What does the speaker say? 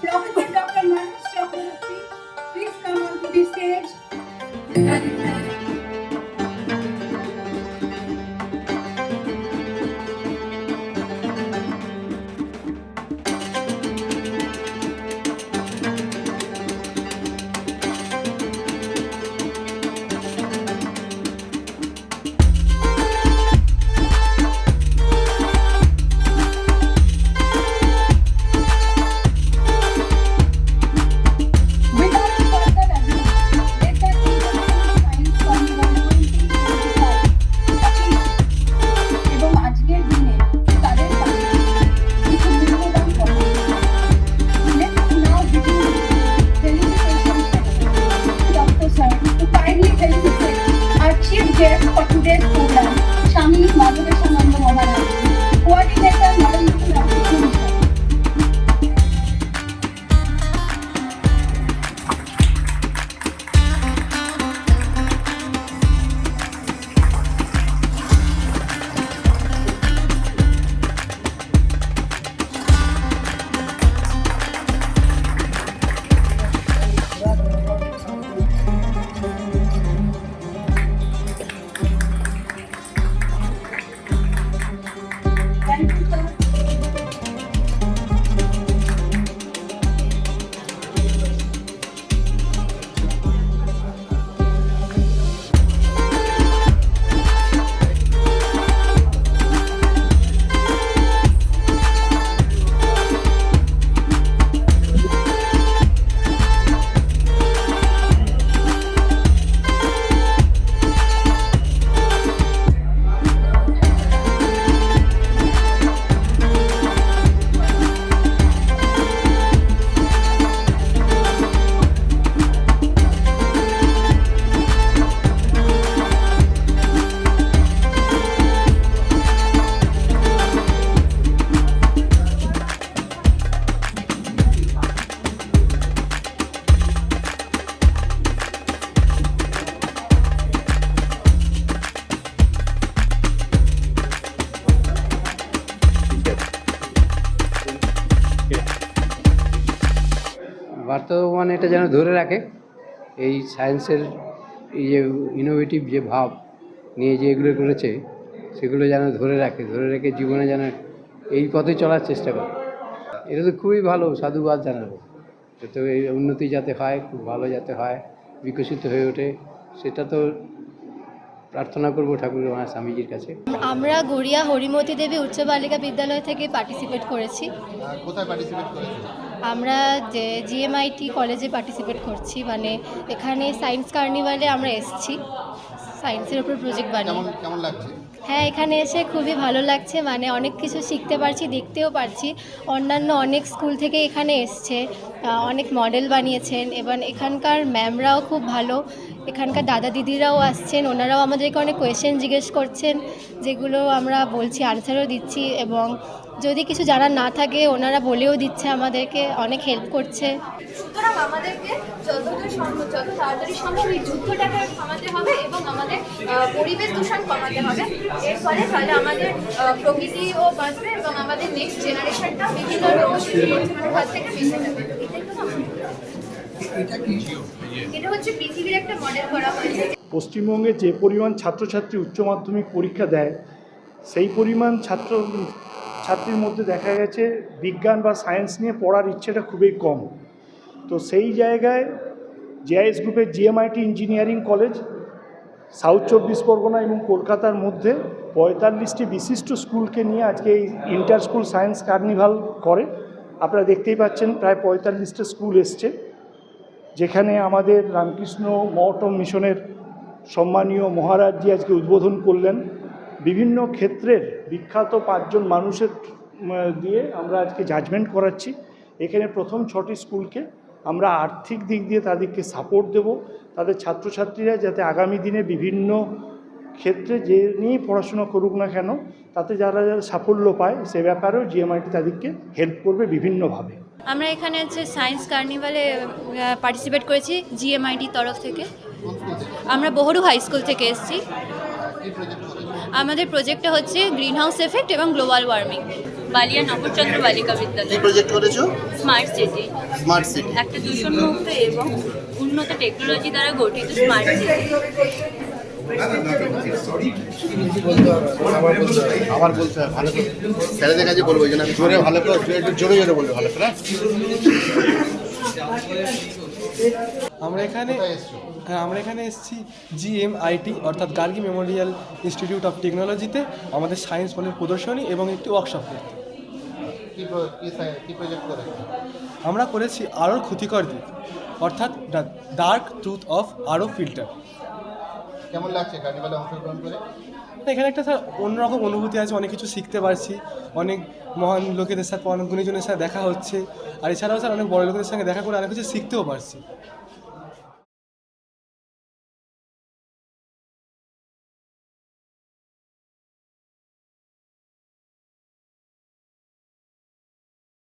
Professor Dr. Manish please come on to the stage. বর্তমানে এটা যেন ধরে রাখে, এই সায়েন্সের এই যে ইনোভেটিভ যে ভাব নিয়ে যে এগুলো করেছে, সেগুলো যেন ধরে রাখে, ধরে রেখে জীবনে যেন এই পথে চলার চেষ্টা করে। এটা তো খুবই ভালো সাধুবাদ জানাব, যাতে এই উন্নতি যাতে হয়, খুব ভালো যাতে হয়, বিকশিত হয়ে ওঠে, সেটা তো প্রার্থনা করব ঠাকুর মা স্বামীজির কাছে। আমরা গড়িয়া হরিমতি দেবী উচ্চ বালিকা বিদ্যালয় থেকে পার্টিসিপেট করেছি। কোথায় পার্টিসিপেট করেছে? আমরা যে জিএমআইটি কলেজে পার্টিসিপেট করছি মানে এখানে সায়েন্স কার্নিভালে আমরা এসেছি। সায়েন্সের উপর প্রজেক্ট বানিয়ে। কেমন লাগছে? হ্যাঁ এখানে এসে খুবই ভালো লাগছে। মানে অনেক কিছু শিখতে পারছি, দেখতেও পারছি। অন্যান্য অনেক স্কুল থেকে এখানে এসছে অনেক মডেল বানিয়েছেন। এবং এখানকার ম্যামরাও খুব ভালো। এখানকার দাদা দিদিরাও আসছেন। ওনারাও আমাদেরকে অনেক কোয়েশ্চেন জিজ্ঞেস করছেন, যেগুলো আমরা বলছি আনসারও দিচ্ছি। এবং যদি কিছু জানার না থাকে, ওনারা বলেও দিচ্ছে আমাদেরকে, অনেক হেল্প করছে। সুতরাং আমাদেরকে সম্ভব যত তাড়াতাড়ি সম্ভব এই যুদ্ধটাকে থামাতে হবে এবং আমাদের পরিবেশ দূষণ কমাতে হবে। এর ফলে তাহলে আমাদের প্রকৃতিও বাঁচবে এবং আমাদের নেক্সট জেনারেশনটা বিভিন্ন রোগ হাত থেকে বেঁচে যাবে। এটাই এটা হচ্ছে পৃথিবীর একটা মডেল করা হয়েছে। পশ্চিমবঙ্গে যে পরিমাণ ছাত্রছাত্রী উচ্চ মাধ্যমিক পরীক্ষা দেয় সেই পরিমাণ ছাত্র ছাত্রীর মধ্যে দেখা গেছে বিজ্ঞান বা সায়েন্স নিয়ে পড়ার ইচ্ছেটা খুবই কম। তো সেই জায়গায় জেআইএস গ্রুপের জিএমআইটি ইঞ্জিনিয়ারিং কলেজ, সাউথ চব্বিশ পরগনা এবং কলকাতার মধ্যে পঁয়তাল্লিশটি বিশিষ্ট স্কুলকে নিয়ে আজকে এই ইন্টার স্কুল সায়েন্স কার্নিভাল করে। আপনারা দেখতেই পাচ্ছেন প্রায় পঁয়তাল্লিশটা স্কুল এসছে, যেখানে আমাদের রামকৃষ্ণ মঠ মিশনের সম্মানীয় মহারাজজি আজকে উদ্বোধন করলেন। বিভিন্ন ক্ষেত্রের বিখ্যাত পাঁচজন মানুষের দিয়ে আমরা আজকে জাজমেন্ট করাচ্ছি। এখানে প্রথম ছটি স্কুলকে আমরা আর্থিক দিক দিয়ে তাদেরকে সাপোর্ট দেব। তাদের ছাত্রছাত্রীরা যাতে আগামী দিনে বিভিন্ন ক্ষেত্রে যে নিয়েই পড়াশোনা করুক না কেন, তাতে যারা যারা সাফল্য পায়, সে ব্যাপারেও জিএমআইটি তাদেরকে হেল্প করবে বিভিন্নভাবে। আমরা এখানে হচ্ছে সায়েন্স কার্নিভালে পার্টিসিপেট করেছি জিএমআইডির তরফ থেকে। আমরা বহরু হাই স্কুল থেকে এসেছি। আমাদের প্রজেক্টটা হচ্ছে গ্রিন হাউস এফেক্ট এবং গ্লোবাল ওয়ার্মিং বালিয়া নগরচন্দ্র বালিকা কি বিদ্যালয় প্রজেক্ট করেছ? স্মার্ট সিটি স্মার্ট সিটি একটা দূষণমুক্ত এবং উন্নত টেকনোলজি দ্বারা গঠিত স্মার্ট সিটি আবার বলতে হবে ভালো করে স্যারেদের কাছে বলব আমি জোরে ভালো করে একটু জোরে জোরে বলব ভালো করে হ্যাঁ? আমরা এখানে হ্যাঁ আমরা এখানে এসেছি জিএমআইটি অর্থাৎ গার্গি মেমোরিয়াল ইনস্টিটিউট অফ টেকনোলজিতে আমাদের সায়েন্স বলের প্রদর্শনী এবং একটি ওয়ার্কশপ করতে। কি কি প্রজেক্ট করেছ আমরা করেছি আরও ক্ষতিকর দিক অর্থাৎ ডার্ক ট্রুথ অফ আরও ফিল্টার কেমন লাগছে কার্নিভালে অংশগ্রহণ করে? এখানে একটা স্যার অন্যরকম অনুভূতি আছে অনেক কিছু শিখতে পারছি অনেক মহান লোকেদের সাথে অনেক গুণীজনের সাথে দেখা হচ্ছে আর এছাড়াও স্যার অনেক বড় লোকেদের সঙ্গে দেখা করে অনেক কিছু শিখতেও পারছি।